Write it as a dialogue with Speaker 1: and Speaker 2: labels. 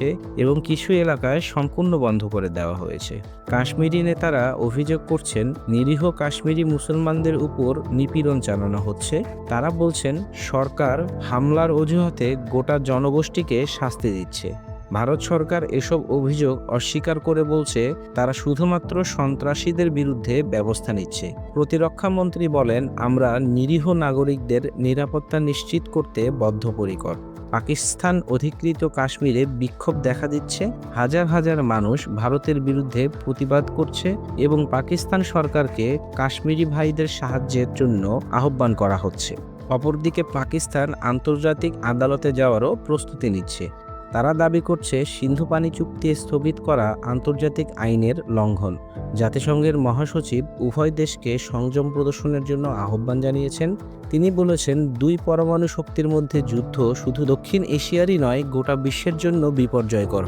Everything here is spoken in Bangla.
Speaker 1: হয়েছে এবং কিছু এলাকায় সম্পূর্ণ বন্ধ করে দেওয়া হয়েছে। কাশ্মীরি নেতারা অভিযোগ করছেন, নিরীহ কাশ্মীরি মুসলমানদের উপর নিপীড়ন চালানো হচ্ছে। তারা বলছেন, সরকার হামলার অজুহাতে গোটা জনগোষ্ঠীকে শাস্তি দিচ্ছে। ভারত সরকার এসব অভিযোগ অস্বীকার করে বলছে, তারা শুধুমাত্র সন্ত্রাসীদের বিরুদ্ধে ব্যবস্থা নিচ্ছে। প্রতিরক্ষা মন্ত্রী বলেন, আমরা নিরীহ নাগরিকদের নিরাপত্তা নিশ্চিত করতে বদ্ধপরিকর। পাকিস্তান অধিকৃত কাশ্মীরে বিক্ষোভ দেখা দিচ্ছে। হাজার হাজার মানুষ ভারতের বিরুদ্ধে প্রতিবাদ করছে এবং পাকিস্তান সরকারকে কাশ্মীরি ভাইদের সাহায্যের জন্য আহ্বান করা হচ্ছে। অপরদিকে পাকিস্তান আন্তর্জাতিক আদালতে যাওয়ারও প্রস্তুতি নিচ্ছে। তারা দাবি করছে সিন্ধু পানি চুক্তি স্থগিত করা আন্তর্জাতিক আইনের লঙ্ঘন। জাতিসংঘের মহাসচিব উভয় দেশকে সংযম প্রদর্শনের জন্য আহ্বান জানিয়েছেন। তিনি বলেছেন, দুই পরমাণু শক্তির মধ্যে যুদ্ধ শুধু দক্ষিণ এশিয়ারই নয়, গোটা বিশ্বের জন্য বিপর্যয়কর।